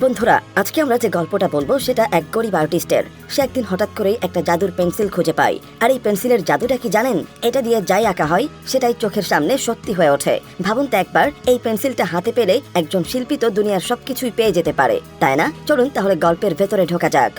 বন্ধুরা, আজকে আমরা যে গল্পটা বলব সেটা এক গরিব আর্টিস্টের। সে একদিন হঠাৎ করেই একটা জাদুর পেন্সিল খুঁজে পায়। আর এই পেন্সিলের জাদুটা কি জানেন? এটা দিয়ে যাই আঁকা হয়, সেটাই চোখের সামনে সত্যি হয়ে ওঠে। ভাবুন তো একবার, এই পেন্সিলটা হাতে পেলে একজন শিল্পী তো দুনিয়ার সবকিছুই পেয়ে যেতে পারে। তাই না? চলুন তাহলে গল্পের ভেতরে ঢোকা যাক।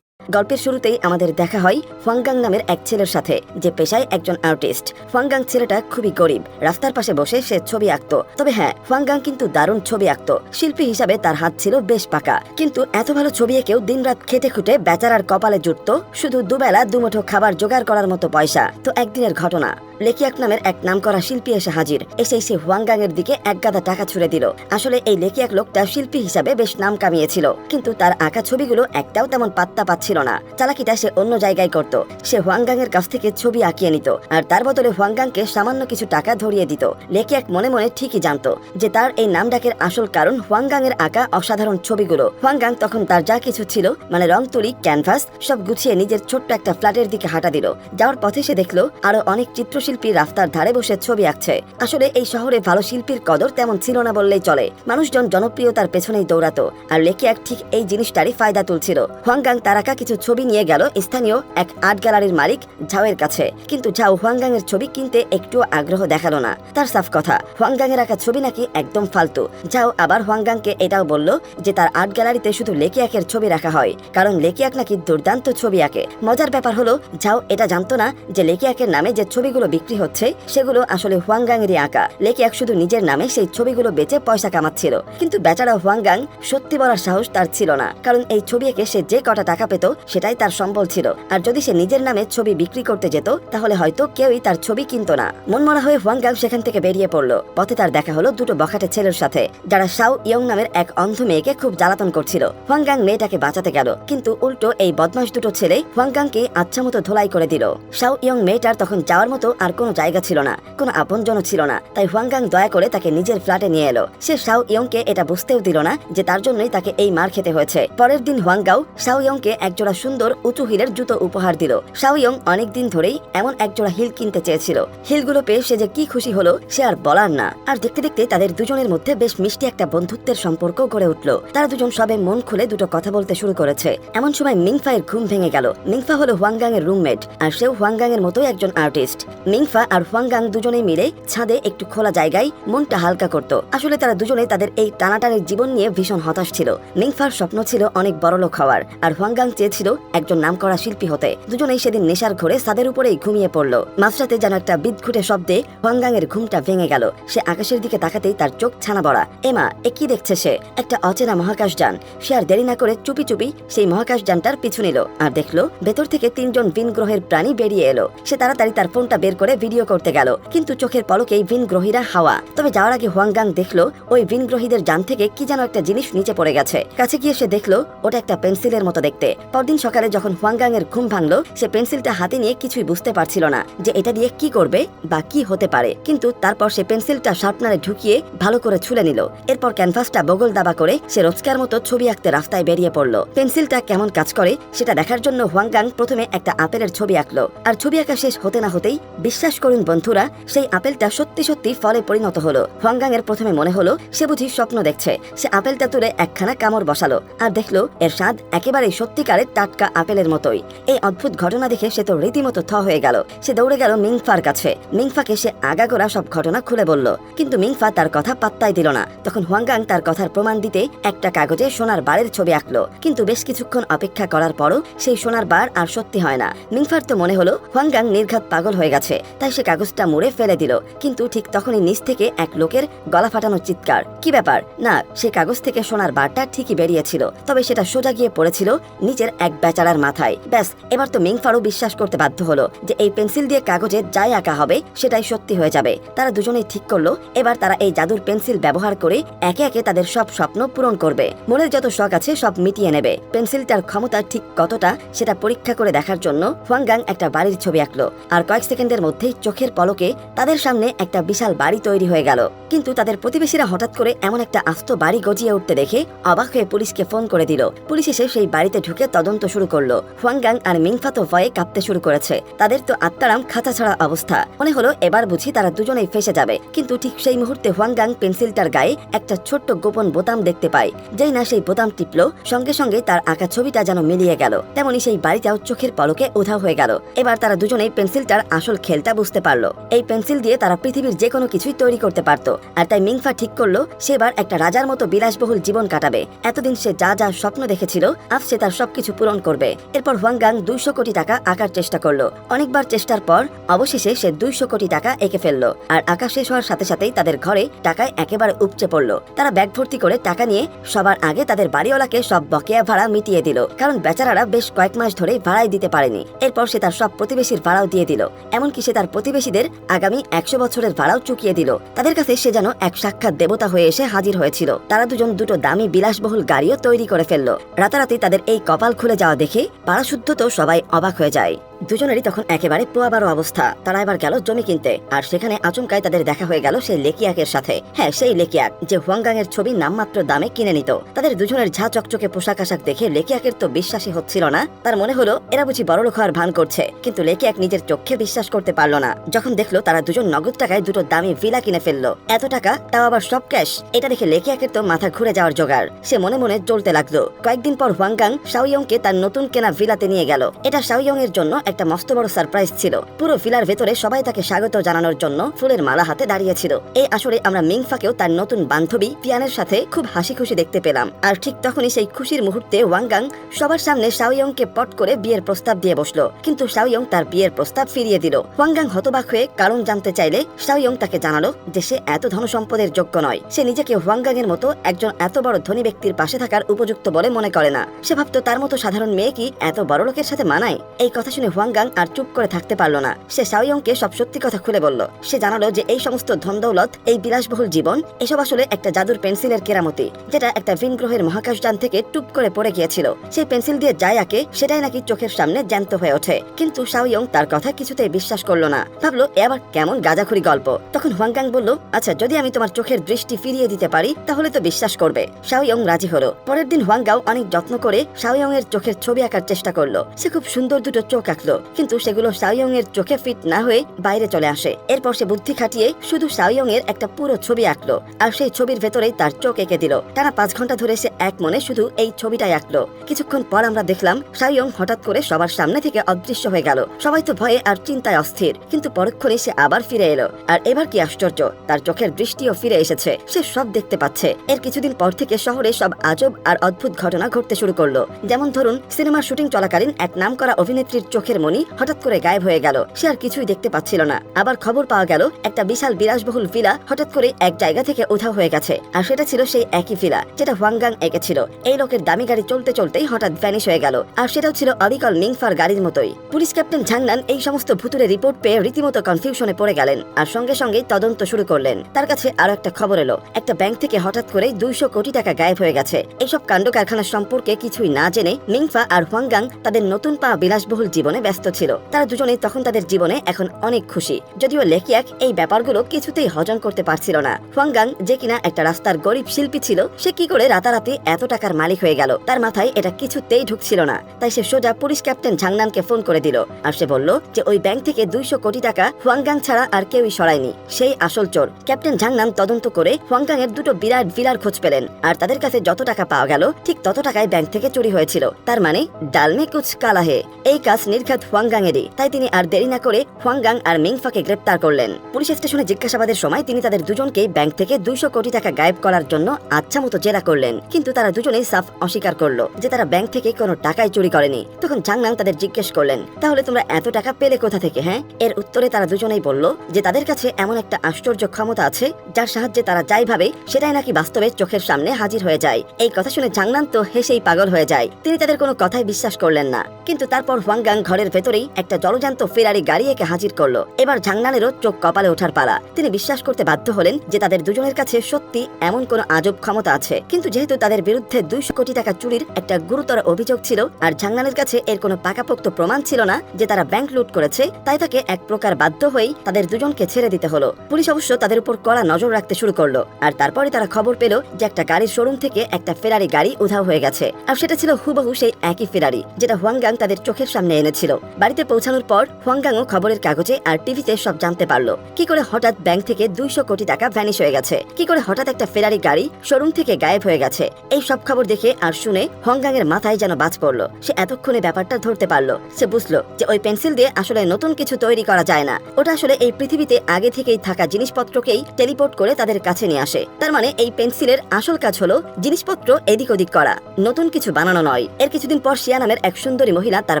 গল্পের শুরুতেই আমাদের দেখা হয় ফাংগাং নামের এক ছেলের সাথে, যে পেশায় একজন আর্টিস্ট। ফাংগাং ছেলেটা খুবই গরিব। রাস্তার পাশে বসে সে ছবি আঁকত। তবে হ্যাঁ ফাংগাং কিন্তু দারুণ ছবি আঁকত। শিল্পী হিসাবে তার হাত ছিল বেশ পাকা। কিন্তু এত ভালো ছবি এঁকেও দিনরাত খেটে খুটে বেচারার কপালে জুটত শুধু দুবেলা দুমুঠো খাবার জোগাড় করার মতো পয়সা। তো একদিনের ঘটনা। লেকিয়াক নামের এক নামকরা শিল্পী এসে হাজির। এসেই সে হুয়াংগাং এর দিকে এক গাদা টাকা ছুড়ে দিল। আসলে এই লেকিয়াক লোকটা শিল্পী হিসাবে বেশ নাম কামিয়েছিল। কিন্তু তার আঁকা ছবিগুলো একটাও তেমন পাত্তা পাচ্ছিল না। চালাকিটা সে অন্য জায়গায় করত। সে হুয়াংগাং এর কাছ থেকে ছবি আঁকিয়ে নিত আর তার বদলে হুয়াংগাংকে সামান্য কিছু টাকা ধরিয়ে দিত। লেকিয়াক মনে মনে ঠিকই জানতো যে তার এই নাম ডাকের আসল কারণ হুয়াংগাং এর আঁকা অসাধারণ ছবিগুলো। হুয়াংগাং তখন তার যা কিছু ছিল মানে রং তুলি, ক্যানভাস, সব গুছিয়ে নিজের ছোট্ট একটা ফ্ল্যাটের দিকে হাঁটা দিল। যাওয়ার পথে সে দেখল, আরও অনেক চিত্রশিল্পী রাস্তার ধারে বসে ছবি আঁকছে। আসলে এই শহরে ভালো শিল্পীর কদর তেমন ছিল না বললেই চলে। মানুষজন জনপ্রিয়তার পেছনেই দৌড়াতো। আর লেকিয়াক ঠিক এই জিনিসটারই ফায়দা তুলছিল। হুয়াংগাং তার আঁকা কিছু ছবি নিয়ে গেল স্থানীয় এক আর্ট গ্যালারির মালিক ঝাওয়ের কাছে। কিন্তু ঝাও হুয়াংগাং এর ছবি কিনতে একটুও আগ্রহ দেখাল না। তার সাফ কথা হুয়াংগাং এর আঁকা ছবি নাকি একদম ফালতু। ঝাও আবার হুয়াংগাংকে এটাও বলল যে তার আর্ট গ্যালারিতে শুধু লেকিয়াকের ছবি রাখা হয়, কারণ লেকিয়াক নাকি দুর্দান্ত ছবি আঁকে। মজার ব্যাপার হলো, ঝাও এটা জানতো না যে লেকিয়াকের নামে যে ছবিগুলো বিক্রি হচ্ছে, সেগুলো আসলে হুয়াংগাং এরই আঁকা লেকিয়াক শুধু নিজের নামে সেই ছবিগুলো বেচে পয়সা কামাচ্ছিল। কিন্তু বেচারা হুয়াংগাং সত্যি বলার সাহস তার ছিল না। কারণ এই ছবি এঁকে সে যে কটা টাকা পেত, সেটাই তার সম্বল ছিল। আর যদি সে নিজের নামে ছবি বিক্রি করতে যেত, তাহলে হয়তো কেউই তার ছবি কিনতো না। মনমরা হয়ে হুয়াংগাং সেখান থেকে বেরিয়ে পড়ল। পথে তার দেখা হলো দুটো বখাটে ছেলের সাথে, যারা শাও ইয়ং নামের এক অন্ধ মেয়েকে খুব জ্বালাতন করছিল। হুয়াংগাং মেয়েটাকে বাঁচাতে গেল, কিন্তু উল্টো এই বদমাস দুটো ছেলে হুয়াংগাংকে আচ্ছা মতো ধোলাই করে দিল। শাও ইয়ং মেয়েটার তখন যাওয়ার মতো আর কোনো জায়গা ছিল না, কোনো আপনজনও ছিল না। তাই হুয়াংগাং দয়া করে তাকে নিজের ফ্ল্যাটে নিয়ে এলো। সে শাও ইয়ংকে এটা বুঝতেও দিল না যে তার জন্যই তাকে এই মার খেতে হয়েছে। পরের দিন হুয়াংগাও শাও ইয়ংকে একজোড়া সুন্দর উঁচু হিলের জুতো উপহার দিল। শাও ইয়ং অনেক দিন ধরেই এমন একজোড়া হিল কিনতে চেয়েছিল। হিলগুলো পেয়ে সে যে কি খুশি হলো, সে আর বলার না। আর দেখতে দেখতে তাদের দুজনের মধ্যে বেশ মিষ্টি একটা বন্ধুত্বের সম্পর্ক গড়ে উঠল। তারা দুজন সবে মন খুলে দুটো কথা বলতে শুরু করেছে। এমন সময় মিংফা এর ঘুম ভেঙে গেল। মিংফা হলো হুয়াংগাং এর রুমমেট, আর সেও হুয়াংগাং এর মতোই একজন আর্টিস্ট। মিংফা আর হুয়াংগাং দুজনে মিলে ছাদে একটু খোলা জায়গায় মনটা হালকা করত। আসলে তারা দুজনে তাদের এই টানাটানির জীবন নিয়ে ভীষণ হতাশ ছিল। মিংফার স্বপ্ন ছিল অনেক বড়লোক হওয়ার, আর হুয়াংগাং চেয়েছিল একজন নামকরা শিল্পী হতে। দুজনেই সেদিন নেশার ঘরে ছাদের উপরেই ঘুমিয়ে পড়ল। মাঝরাতে যেন একটা বিদঘুটে শব্দে হুয়াংগাং এর ঘুমটা ভেঙে গেল। সে আকাশের দিকে তাকাতেই তার চোখ ছানা বড়া এমা, এ কি দেখছে সে? একটা অচেনা মহাকাশ যান। সে আর দেরি না করে চুপি চুপি সেই মহাকাশ যানটার পিছু নিল। আর দেখল, ভেতর থেকে তিনজন ভিন গ্রহের প্রাণী বেরিয়ে এলো। সে তাড়াতাড়ি তার ফোনটা বের করে ভিডিও করতে গেল। কিন্তু চোখের পলকেই ভিন গ্রহীরা হাওয়া। তবে যাওয়ার আগে হুয়াংগাং দেখল, ওই ভিন গ্রহীদের যান থেকে কি যেন একটা জিনিস নিচে পড়ে গেছে। কাছে গিয়ে সে দেখল, ওটা একটা পেন্সিলের মতো দেখতে। পরদিন সকালে যখন হুয়াংগাং এর ঘুম ভাঙলো, সে পেন্সিলটা হাতে নিয়ে কিছুই বুঝতে পারছিল না যে এটা দিয়ে কি করবে বা কি হতে পারে। কিন্তু তারপর সে পেন্সিলটা শার্পনারে ঢুকিয়ে ভালো করে ছুলে নিল। এরপর ক্যানভাসটা বগল দাবা করে সে রোজকার মতো ছবি আঁকতে রাস্তায় বেরিয়ে পড়ল। পেন্সিলটা কেমন কাজ করে, সেটা দেখার জন্য হুয়াংগাং প্রথমে একটা আপেলের ছবি আঁকলো। আর ছবি আঁকা শেষ হতে না হতেই বিশ্বাস করুন বন্ধুরা, সেই আপেলটা সত্যি সত্যি ফলে পরিণত হলো। হুয়াংগাং এর প্রথমে মনে হলো, সে বুঝি স্বপ্ন দেখছে। সে আপেলটা তুলে একখানা কামড় বসালো আর দেখল, এর স্বাদ একেবারে সত্যিকারের টাটকা আপেলের মতোই। এই অদ্ভুত ঘটনা দেখে সে তো রীতিমতো থ হয়ে গেল। সে দৌড়ে গেল মিংফার কাছে। মিংফাকে সে আগাগোড়া সব ঘটনা খুলে বলল। কিন্তু মিংফা তার কথা পাত্তাই দিল না। তখন হুয়াংগাং তার কথার প্রমাণ দিতে একটা কাগজে সোনার বারের ছবি আঁকলো। কিন্তু বেশ কিছুক্ষণ অপেক্ষা করার পরও সেই সোনার বার আর সত্যি হয় না। মিংফার তো মনে হলো, হুয়াংগাং নির্ঘাত পাগল হয়ে গেছে। তাই সে কাগজটা মুড়ে ফেলে দিল। কিন্তু ঠিক তখনই নিচ থেকে এক লোকের গলা ফাটানো চিৎকার। কি ব্যাপার? না, সে কাগজ থেকে সোনার বারটা ঠিকই বেরিয়েছিল, তবে সেটা সোজা গিয়ে পড়েছিল নিচের এক বেচারার মাথায়। ব্যাস, এবার তো মিংফারও বিশ্বাস করতে বাধ্য হলো যে এই পেন্সিল দিয়ে কাগজে যাই আঁকা হবে, সেটাই সত্যি হয়ে যাবে। তারা দুজনেই ঠিক করল, এবার তারা এই জাদুর পেন্সিল ব্যবহার করে একে একে তাদের সব স্বপ্ন পূরণ করবে। মনের যত শখ আছে সব মিটিয়ে নেবে। পেন্সিলটার ক্ষমতা ঠিক কতটা, সেটা পরীক্ষা করে দেখার জন্য হুয়াংগাং একটা বাড়ির ছবি আঁকলো। আর কয়েক সেকেন্ডের মধ্যেই চোখের পলকে তাদের সামনে একটা বিশাল বাড়ি তৈরি হয়ে গেল। কিন্তু তাদের প্রতিবেশীরা হঠাৎ করে এমন একটা আস্ত বাড়ি গজিয়ে উঠতে দেখে অবাক হয়ে পুলিশকে ফোন করে দিল। পুলিশ এসে সেই বাড়িতে ঢুকে তদন্ত শুরু করল। হুয়াংগাং আর মিংফা তো ভয়ে কাঁপতে শুরু করেছে। তাদের তো আত্মারাম খাঁচা ছাড়া অবস্থা। মনে হলো এবার বুঝি তারা দুজনেই ফেসে যাবে। কিন্তু ঠিক সেই মুহূর্তে হুয়াংগাং পেন্সিলটার গায়ে একটা ছোট্ট গোপন বোতাম দেখতে পায়। যেই না সেই বোতাম টিপলো, সঙ্গে সঙ্গে তার আঁকা ছবিটা যেন মিলিয়ে গেল। তেমনি সেই বাড়িটাও চোখের পলকে উধাও হয়ে গেল। এবার তারা দুজনেই পেন্সিলটার আসল খেলটা বুঝতে পারল। এই পেন্সিল দিয়ে তারা পৃথিবীর যে কোনো কিছুই তৈরি করতে পারতো। আর তাই মিংফা ঠিক করল সেবার একটা রাজার মতো বিলাসবহুল জীবন কাটাবে। এতদিন সে যা যা স্বপ্ন দেখেছিল, আজ সে তার সবকিছু পূরণ করবে। এরপর হুয়াংগাং দুইশো কোটি টাকা আঁকার চেষ্টা করল। অনেকবার চেষ্টার পর, অবশেষে সে দুইশো কোটি টাকা এঁকে ফেলল। আর আঁকা শেষ হওয়ার সাথে সাথেই তাদের ঘরে টাকায় একেবারে উপচে পড়ল। তারা ব্যাগ ভর্তি করে টাকা নিয়ে সবার আগে তাদের বাড়িওয়ালাকে সব বকেয়া ভাড়া মিটিয়ে দিল। কারণ বেচারারা বেশ কয়েক মাস ধরে ভাড়াই দিতে পারেনি। এরপর সে তার সব প্রতিবেশীর ভাড়াও দিয়ে দিল। এমনকি সে তার প্রতিবেশীদের আগামী একশো বছরের ভাড়াও চুকিয়ে দিল। তাদের কাছে সে যেন এক সাক্ষাৎ দেবতা হয়ে এসে হাজির হয়েছিল। তারা দুজন দুটো দামি বিলাসবহুল গাড়িও তৈরি করে ফেলল। রাতারাতি তাদের এই কপাল খুলে যাওয়া দেখে পাড়াশুদ্ধ তো সবাই অবাক হয়ে যায়। দুজনেরই তখন একেবারে পোয়াবারো অবস্থা। তারা এবার গেল জমি কিনতে, আর সেখানে আচমকায় তাদের দেখা হয়ে গেল সেই লেকিয়াকের সাথে। হ্যাঁ সেই লেকিয়াক, যে হুয়াংগাং এর ছবি নামমাত্র দামে কিনে নিত। তাদের দুজনের ঝা চকচকে পোশাক আশাক দেখে লেকিয়াকের তো বিশ্বাসই হচ্ছিল না। তার মনে হলো, এরা বুঝি বড়লোক হওয়ার ভান করছে। কিন্তু লেকিয়াক নিজের চোখে বিশ্বাস করতে পারল না। যখন দেখল তারা দুজন নগদ টাকায় দুটো দামি ভিলা কিনে ফেলল। এত টাকা, তাও আবার সব ক্যাশ? এটা দেখে লেকিয়াকের তো মাথা ঘুরে যাওয়ার জোগাড়। সে মনে মনে জ্বলতে লাগল। কয়েকদিন পর হুয়াংগাং শাওইয়ংকে তার নতুন কেনা ভিলাতে নিয়ে গেল। এটা শাওইয়ং এর জন্য একটা মস্ত বড় সারপ্রাইজ ছিল। পুরো ভিলার ভেতরে সবাই তাকে স্বাগত জানানোর জন্য ফুলের মালা হাতে দাঁড়িয়েছিল। এই আসরে আমরা মিংফাকেও তার নতুন বান্ধবী পিয়ানের সাথে খুব হাসি খুশি দেখতে পেলাম। আর ঠিক তখনই সেই খুশির মুহূর্তে ওয়াংগাং সবার সামনে শাওইয়ংকে পট করে বিয়ের প্রস্তাব দিয়ে বসল। কিন্তু শাওইয়ং তার বিয়ের প্রস্তাব ফিরিয়ে দিল। ওয়াংগাং হতবাক হয়ে কারণ জানতে চাইলে শাওইয়ং তাকে জানালো যে সে এত ধনসম্পদের যোগ্য নয়। সে নিজেকে ওয়াংগাং এর মতো একজন এত বড় ধনী ব্যক্তির পাশে থাকার উপযুক্ত বলে মনে করে না। সে ভাবতো তার মতো সাধারণ মেয়ে কি এত বড় লোকের সাথে মানায়? এই কথা শুনে হুয়াংগাং আর চুপ করে থাকতে পারল না। সে শাওইয়ংকে সব সত্যি কথা খুলে বলল। সে জানালো যে এই সমস্ত ধন দৌলত, এই বিলাসবহুল জীবন, এসব আসলে একটা জাদুর পেন্সিলের কেরামতি, যেটা একটা ভিন গ্রহের মহাকাশযান থেকে টুপ করে পড়ে গিয়েছিল। সেই পেন্সিল দিয়ে যায় আঁকে, সেটাই নাকি চোখের সামনে জ্যান্ত হয়ে ওঠে। কিন্তু শাওইয়ং তার কথা কিছুতেই বিশ্বাস করল না। ভাবলো, এ আবার কেমন গাজাখুরি গল্প। তখন হুয়াংগাং বলল আচ্ছা যদি আমি তোমার চোখের দৃষ্টি ফিরিয়ে দিতে পারি, তাহলে তো বিশ্বাস করবে। শাওইয়ং রাজি হলো। পরের দিন হুয়াংগাও অনেক যত্ন করে শাওইয়ং এর চোখের ছবি আঁকার চেষ্টা করল। সে খুব সুন্দর দুটো চোখ আঁকলো। কিন্তু সেগুলো শাওইয়ং এর চোখে ফিট না হয়ে বাইরে চলে আসে। এরপর সে বুদ্ধি খাটিয়ে শুধু শাওইয়ং এর একটা পুরো ছবি আঁকলো। আর সেই ছবির ভেতরেই তার চোখ এঁকে দিল। টানা পাঁচ ঘণ্টা ধরে সে এক মনে শুধু এই ছবিটাই আঁকলো। কিছুক্ষণ পর আমরা দেখলাম শাওইয়ং হঠাৎ করে সবার সামনে থেকে অদৃশ্য হয়ে গেল। সবাই তো ভয়ে আর চিন্তায় অস্থির। কিন্তু পরক্ষণে সে আবার ফিরে এলো। আর এবার কি আশ্চর্য, তার চোখের দৃষ্টিও ফিরে এসেছে। সে সব দেখতে পাচ্ছে। এর কিছুদিন পর থেকে শহরে সব আজব আর অদ্ভুত ঘটনা ঘটতে শুরু করল। যেমন ধরুন, সিনেমার শুটিং চলাকালীন এক নাম করা অভিনেত্রীর চোখের মনি হঠাৎ করে গায়েব হয়ে গেল। সে আর কিছুই দেখতে পাচ্ছিল না। আবার খবর পাওয়া গেল, একটা বিশাল বিলাসবহুল ভিলা হঠাৎ করে এক জায়গা থেকে উধাও হয়ে গেছে। আর সেটা ছিল সেই একই ভিলা, যেটা হুয়াংগাং এঁকেছিল। এই লোকের দামি গাড়ি চলতে চলতেই হঠাৎ ভ্যানিশ হয়ে গেল। আর সেটাও ছিল অবিকল মিংফার গাড়ির মতোই। পুলিশ ক্যাপ্টেন ঝাংনান এই সমস্ত ভুতুরে রিপোর্ট পেয়ে রীতিমতো কনফিউশনে পড়ে গেলেন। আর সঙ্গে সঙ্গেই তদন্ত শুরু করলেন। তার কাছে আরও একটা খবর এলো। একটা ব্যাংক থেকে হঠাৎ করে দুইশো কোটি টাকা গায়েব হয়ে গেছে। এইসব কাণ্ড কারখানা সম্পর্কে কিছুই না জেনে মিংফা আর হুয়াংগাং তাদের নতুন পা বিলাসবহুল জীবনে ব্যস্ত ছিল। তারা দুজনেই তখন তাদের জীবনে এখন অনেক খুশি। যদিও লেকিয়াক এই ব্যাপারগুলো কিছুতেই হজম করতে পারছিল না। হুয়াংগাং, যে কিনা একটা রাস্তার গরিব শিল্পী ছিল, সে কি করে রাতারাতি এত টাকার মালিক হয়ে গেল? তার মাথায় এটা কিছুতেই ঢুকছিল না। তাই সে সোজা পুলিশ ক্যাপ্টেন ঝাংনানকে ফোন করে দিল আর সে বলল যে, ওই ব্যাংক থেকে দুইশো কোটি টাকা হুয়াংগাং ছাড়া আর কেউই সরায়নি। সেই আসল চোর। ক্যাপ্টেন ঝাংনান তদন্ত করে হুয়াংগাং এর দুটো বিরাট ভিলার খোঁজ পেলেন আর তাদের কাছে যত টাকা পাওয়া গেল, ঠিক তত টাকায় ব্যাংক থেকে চুরি হয়েছিল। তার মানে ডালমে কুচ কালাহে। এই কাজ নির্ঘাত হুয়াংগাং এরই তাই তিনি আর দেরি না করে হুয়াংগাং আর মিংফাকে গ্রেপ্তার করলেন। পুলিশ স্টেশনে জিজ্ঞাসাবাদের সময় তিনি তাদের দুজনকে ব্যাংক থেকে দুইশো কোটি টাকা গায়েব করার জন্য আচ্ছা মতো জেরা করলেন। কিন্তু তারা দুজনেই সাফ অস্বীকার করল যে তারা ব্যাংক থেকে কোনো টাকাই চুরি করেনি। তখন ঝাংনাং তাদের জিজ্ঞেস করলেন, তাহলে তোমরা এত টাকা পেলে কোথা থেকে হ্যাঁ? এর উত্তরে তারা দুজনেই বলল যে তাদের কাছে এমন একটা আশ্চর্য ক্ষমতা আছে, যার সাহায্যে তারা যাই ভাবে সেটাই নাকি বাস্তবে চোখের সামনে হাজির হয়ে যায়। এই কথা শুনে ঝাংনান তো হেসেই পাগল হয়ে যায়। তিনি তাদের কোনো কথাই বিশ্বাস করলেন না। কিন্তু তারপর হুয়াংগাং ঘরে ঘরের ভেতরেই একটা জলজান্ত ফেরারি গাড়ি একে হাজির করল। এবার ঝাংনানেরও চোখ কপালে ওঠার পালা। তিনি বিশ্বাস করতে বাধ্য হলেন যে তাদের দুজনের কাছে সত্যি এমন কোনো আজব ক্ষমতা আছে। কিন্তু যেহেতু তাদের বিরুদ্ধে দুইশো কোটি টাকা চুরির একটা গুরুতর অভিযোগ ছিল, আর ঝাংনানের কাছে এর কোনো পাকাপোক্ত প্রমাণ ছিল না যে তারা ব্যাংক লুট করেছে, তাই তাকে এক প্রকার বাধ্য হয়েই তাদের দুজনকে ছেড়ে দিতে হলো। পুলিশ অবশ্য তাদের উপর কড়া নজর রাখতে শুরু করল, আর তারপরে তারা খবর পেল যে একটা গাড়ির শোরুম থেকে একটা ফেরারি গাড়ি উধাও হয়ে গেছে। আর সেটা ছিল হুবহু সেই একই ফেরারি যেটা হুয়াংগাং তাদের চোখের সামনে এনেছিল। বাড়িতে পৌঁছানোর পর হুয়াংগাংও খবরের কাগজে আর টিভিতে সব জানতে পারল। কি করে হঠাৎ ব্যাংক থেকে দুইশো কোটি টাকা ভ্যানিশ হয়ে গেছে? কি করে হঠাৎ একটা ফেরারি গাড়ি শোরুম থেকে গায়েব হয়ে গেছে? এই সব খবর দেখে আর শুনে হংগাং এর মাথায় যেন বাজ পড়ল। সে এতক্ষণে ব্যাপারটা ধরতে পারল। সে বুঝলো যে ওই পেন্সিল দিয়ে আসলে নতুন কিছু তৈরি করা যায় না। ওটা আসলে এই পৃথিবীতে আগে থেকেই থাকা জিনিসপত্রকেই টেলিপোর্ট করে তাদের কাছে নিয়ে আসে। তার মানে এই পেন্সিলের আসল কাজ হলো জিনিসপত্র এদিক ওদিক করা। নতুন কিছু বানানো নয়। এর কিছুদিন পর শিয়া নামের এক সুন্দরী মহিলা তার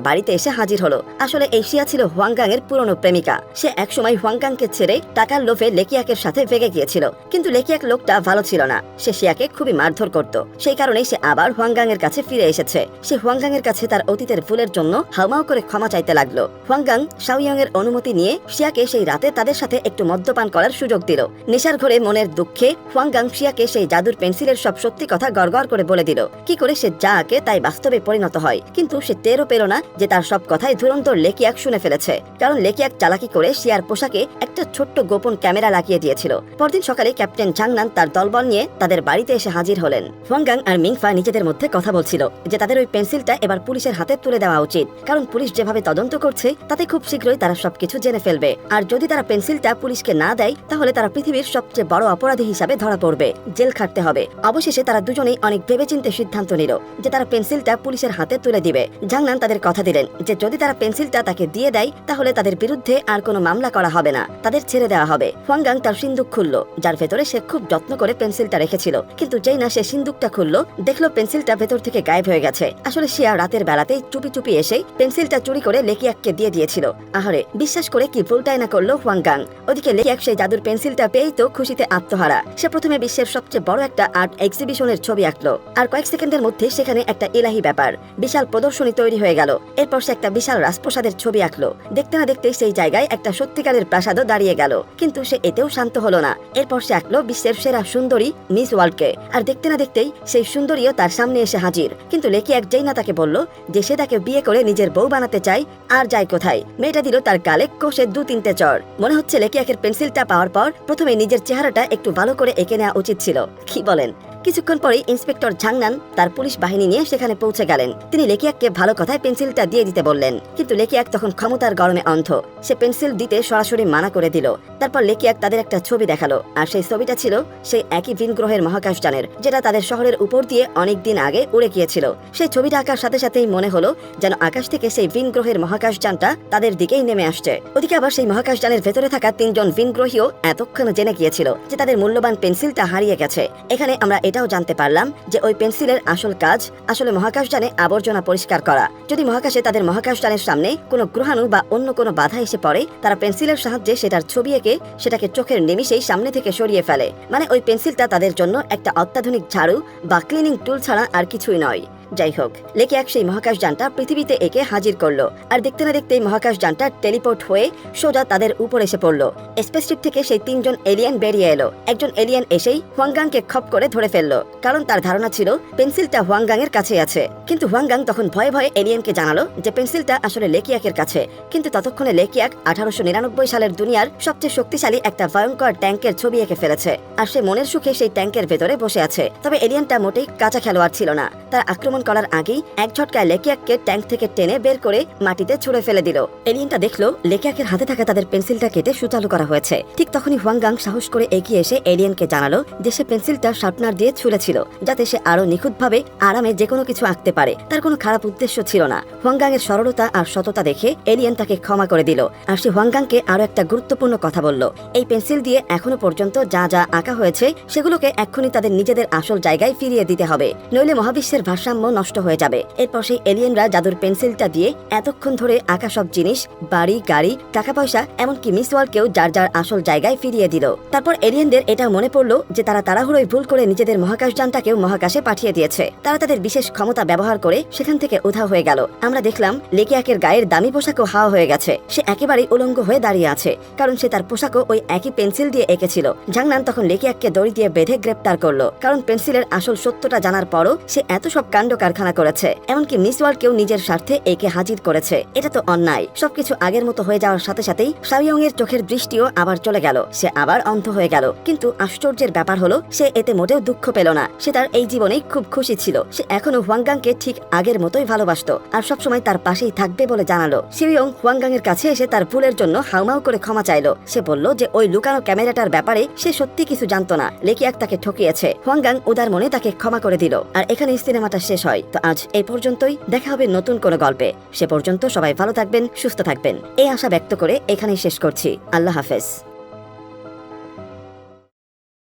বাড়িতে এসে হাজির হলো। আসলে এই শিয়া ছিল হুয়াংগাং এর পুরনো প্রেমিকা। সে একসময় হুয়াংগাংকে ছেড়ে টাকার লোভে লেকিয়াকের সাথে ভেগে গিয়েছিল। কিন্তু লেকিয়াক লোকটা ভালো ছিল না। সে শিয়াকে খুবই মারধর করত। সেই কারণেই সে আবার হুয়াংগাং এর কাছে ফিরে এসেছে। সে হুয়াংগাং এর কাছে তার অতীতের ভুলের জন্য হাউমাউ করে ক্ষমা চাইতে লাগল। হুয়াংগাং শাওয়াং এর অনুমতি নিয়ে শিয়াকে সেই রাতে তাদের সাথে একটু মদ্যপান করার সুযোগ দিল। নেশার ঘরে মনের দুঃখে হুয়াংগাং শিয়াকে সেই জাদুর পেন্সিলের সব সত্যি কথা গড়গড় করে বলে দিল। কি করে সে যা আঁকে তাই বাস্তবে পরিণত হয়। কিন্তু সে টেরও পেল না যে তার সব কথাই ধুরন্তর লেকিয়াক শুনে ফেলেছে, কারণ লেকিয়াক চালাকি করে শিয়ার পোশাকে একটা ছোট্ট গোপন ক্যামেরা লাগিয়ে দিয়েছিল। পরদিন সকালে ক্যাপ্টেন ঝাংনান তার দলবল নিয়ে তাদের বাড়িতে এসে হাজির হলেন। হুয়াংগাং আর মিংফা নিজেদের মধ্যে কথা বলছিল যে তাদের ওই পেন্সিলটা এবার পুলিশের হাতে তুলে দেওয়া উচিত, কারণ পুলিশ যেভাবে তদন্ত করছে, তাতে খুব শীঘ্রই তারা সবকিছু জেনে ফেলবে। আর যদি তারা পেন্সিলটা পুলিশকে না দেয়, তাহলে তারা পৃথিবীর সবচেয়ে বড় অপরাধী হিসাবে ধরা পড়বে, জেল খাটতে হবে। অবশেষে তারা দুজনেই অনেক ভেবেচিন্তে সিদ্ধান্ত নিল যে তারা পেন্সিলটা পুলিশের হাতে তুলে দিবে। জাংনান তাদের কথা দিলেন যে যদি তারা পেন্সিলটা তাকে দিয়ে দেয়, তাহলে তাদের বিরুদ্ধে আর কোনো মামলা করা হবে না। তাদের ছেড়ে দেওয়া হবে। হুয়াংগাং তার সিন্দুক খুলল। যার ভেতরে সে খুব যত্ন করে পেন্সিলটা রেখেছিল। কিন্তু যেই না সে সিন্দুকটা খুললো, দেখল পেন্সিলটা ভেতর থেকে গায়েব হয়ে গেছে। আসলে শিয়া রাতের বেলাতেই চুপি চুপি এসে পেন্সিলটা চুরি করে লেকিয়াককে দিয়ে দিয়েছিল। আহারে, বিশ্বাস করে কি ভুলটাই না করল হুয়াংগাং? ওদিকে লেকিয়াক সেই জাদুর পেন্সিলটা পেয়েই তো খুশিতে আত্মহারা। সে প্রথমে বিশ্বের সবচেয়ে বড় একটা আর্ট এক্সিবিশনের ছবি আঁকলো। আর কয়েক সেকেন্ডের মধ্যে সেখানে একটা ইলাহি ব্যাপার, বিশাল প্রদর্শনী তৈরি হয়ে গেল। এরপর সে একটা বিশাল রাজপ্রসাদের ছবি আঁকলো। দেখতে না দেখতে সেই জায়গায় একটা সত্যিকারের প্রাসাদও দাঁড়িয়ে গেল। কিন্তু সে এতেও শান্ত হলো না। এরপর সে আঁকলো বিশ্বের সেরা সুন্দরী মিস ওয়ার্ল্ডকে। আর দেখতে না দেখতেই সেই সুন্দরীও তার সামনে এসে হাজির। কিন্তু লেকি এক যেই না তাকে বলল যে সে তাকে বিয়ে করে নিজের বউ বানাতে চায়, আর যায় কোথায়? মেয়েটা দিল তার গালে কষে দু তিনটে চর। মনে হচ্ছে লেকিয়াকের পেন্সিলটা পাওয়ার পর প্রথমে নিজের চেহারাটা একটু ভালো করে এঁকে নেওয়া উচিত ছিল। কি বলেন? কিছুক্ষণ পরেই ইন্সপেক্টর ঝাংনান তার পুলিশ বাহিনী নিয়ে সেখানে পৌঁছে গেলেন। তিনি লেকিয়াককে ভালো কথায় পেন্সিলটা দিয়ে দিতে বললেন। কিন্তু লেকিয়াক তখন ক্ষমতার গরমে অন্ধ। সে পেন্সিল দিতে সরাসরি মানা করে দিল। তারপর লেকিয়াক তাদের একটা ছবি দেখাল। আর সেই ছবিটা ছিল সেই একই ভিন গ্রহের মহাকাশযানের, যেটা তাদের শহরের উপর দিয়ে অনেক দিন আগে উড়ে গিয়েছিল। সেই ছবিটা আঁকার সাথে সাথেই মনে হলো যেন আকাশ থেকে সেই ভিন গ্রহের মহাকাশযানটা তাদের দিকেই নেমে আসছে। ওদিকে আবার সেই মহাকাশযানের ভেতরে থাকা তিনজন ভিন গ্রহীও এতক্ষণ জেনে গিয়েছিল যে তাদের মূল্যবান পেন্সিলটা হারিয়ে গেছে। এখানে আমরা এটাও জানতে পারলাম যে ওই পেন্সিলের আসল কাজ আসলে মহাকাশযানে আবর্জনা পরিষ্কার করা। যদি মহাকাশে তাদের মহাকাশযানের সামনে কোনো গ্রহাণু বা অন্য কোনো বাধা এসে পড়ে, তারা পেন্সিলের সাহায্যে সেটার ছবি এঁকে সেটাকে চোখের নিমিশেই সামনে থেকে সরিয়ে ফেলে। মানে ওই পেন্সিলটা তাদের জন্য একটা অত্যাধুনিক ঝাড়ু বা ক্লিনিং টুল ছাড়া আর কিছুই নয়। যাই হোক, লেকে এক সেই মহাকাশযানটা পৃথিবীতে একে হাজির করল। আর দেখতে না দেখতেই মহাকাশযানটা টেলিপোর্ট হয়ে সোজা তাদের উপর এসে পড়ল। স্পেসশিপ থেকে সেই তিনজন এলিয়েন বেরিয়ে এলো। একজন এলিয়েন এসেই হুয়াংগাংকে খপ করে ধরে ফেলল। কারণ তার ধারণা ছিল, পেন্সিলটা হুয়াংগাং এর কাছে আছে। কিন্তু হুয়াংগাং তখন ভয়ে ভয়ে এলিয়েনকে জানালো যে পেন্সিলটা আসলে লেকিয়াকের কাছে। কিন্তু ততক্ষণে লেকিয়াক আঠারোশো নিরানব্বই সালের দুনিয়ার সবচেয়ে শক্তিশালী একটা ভয়ঙ্কর ট্যাঙ্কের ছবি এঁকে ফেলেছে। আর সে মনের সুখে সেই ট্যাঙ্কের ভেতরে বসে আছে। তবে এলিয়েনটা মোটেই কাঁচা খেলোয়াড় ছিল না। তার আক্রমণ করার আগেই এক ঝটকায় লেকিয়াককে ট্যাঙ্ক থেকে টেনে বের করে মাটিতে ছুড়ে ফেলে দিল। এলিয়েনটা দেখল লেকিয়াকের হাতে থাকা তাদের পেন্সিলটা কেটে সুচালু করা হয়েছে। ঠিক তখনই হুয়াংগাং সাহস করে এগিয়ে এসে এলিয়েনকে জানালো যে সে পেন্সিলটা শার্পনার দিয়ে ছুঁড়েছিল, যাতে সে আরও নিখুঁতভাবে আরামে যে কোনো কিছু আঁকতে পারে। তার কোনো খারাপ উদ্দেশ্য ছিল না। হুয়াংগাং এর সরলতা আর সততা দেখে এলিয়েন তাকে ক্ষমা করে দিল আর সে হুয়াংগাংকে আরও একটা গুরুত্বপূর্ণ কথা বলল। এই পেন্সিল দিয়ে এখনও পর্যন্ত যা যা আঁকা হয়েছে, সেগুলোকে এক্ষুনি তাদের নিজেদের আসল জায়গায় ফিরিয়ে দিতে হবে। নইলে মহাবিশ্বের ভারসাম্য নষ্ট হয়ে যাবে। এরপর সেই এলিয়েনরা জাদুর পেন্সিলটা দিয়ে এতক্ষণ ধরে আঁকা সব জিনিস, বাড়ি, গাড়ি টাকা পয়সা এমনকি মিস ওয়ার্ল্ডকেও যার যার আসল জায়গায় ফিরিয়ে দিল। তারপর এলিয়েনদের এটা মনে পড়ল যে তারা তাড়াহুড়োয় ভুল করে নিজেদের মহাকাশযানটাকেও মহাকাশে পাঠিয়ে দিয়েছে। তারা তাদের বিশেষ ক্ষমতা ব্যবহার করে সেখান থেকে উধাও হয়ে গেল। আমরা দেখলাম লেকিয়াকের গায়ের দামি পোশাকও হাওয়া হয়ে গেছে। সে একেবারেই উলঙ্গ হয়ে দাঁড়িয়ে আছে, কারণ সে তার পোশাকও ওই একই পেন্সিল দিয়ে এঁকেছিল। জাংনান তখন লেকিয়াককে দড়ি দিয়ে বেঁধে গ্রেপ্তার করল, কারণ পেন্সিলের আসল সত্যটা জানার পরও সে এত সব কাণ্ড কারখানা করেছে। এমনকি মিস ওয়ার্ল্ডকেও নিজের স্বার্থে একে হাজির করেছে। এটা তো অন্যায়। সবকিছু আগের মতো হয়ে যাওয়ার সাথে সাথেই শাওয়ং এর চোখের দৃষ্টিও আবার চলে গেল। সে আবার অন্ধ হয়ে গেল। কিন্তু আশ্চর্যের ব্যাপার হলো, সে এতে মোটেও দুঃখ পেল না। সে তার এই জীবনেই খুব খুশি ছিল। সে এখনও হুয়াঙ্গাংকে ঠিক আগের মতোই ভালোবাসতো। আর সবসময় তার পাশেই থাকবে বলে জানালো। শিউয়ং হুয়াঙ্গাং এর কাছে এসে তার ভুলের জন্য হাউমাউ করে ক্ষমা চাইলো। সে বলল যে ওই লুকানো ক্যামেরাটার ব্যাপারে সে সত্যি কিছু জানতো না। লেকিয়াক তাকে ঠকিয়েছে। হুয়াঙ্গাং উদার মনে তাকে ক্ষমা করে দিল। আর এখানে সিনেমাটা শেষ হয় তো আজ এই পর্যন্তই। দেখা হবে নতুন কোনো গল্পে। সে পর্যন্ত সবাই ভালো থাকবেন, সুস্থ থাকবেন। এই আশা ব্যক্ত করে এখানেই শেষ করছি। আল্লাহ হাফেজ।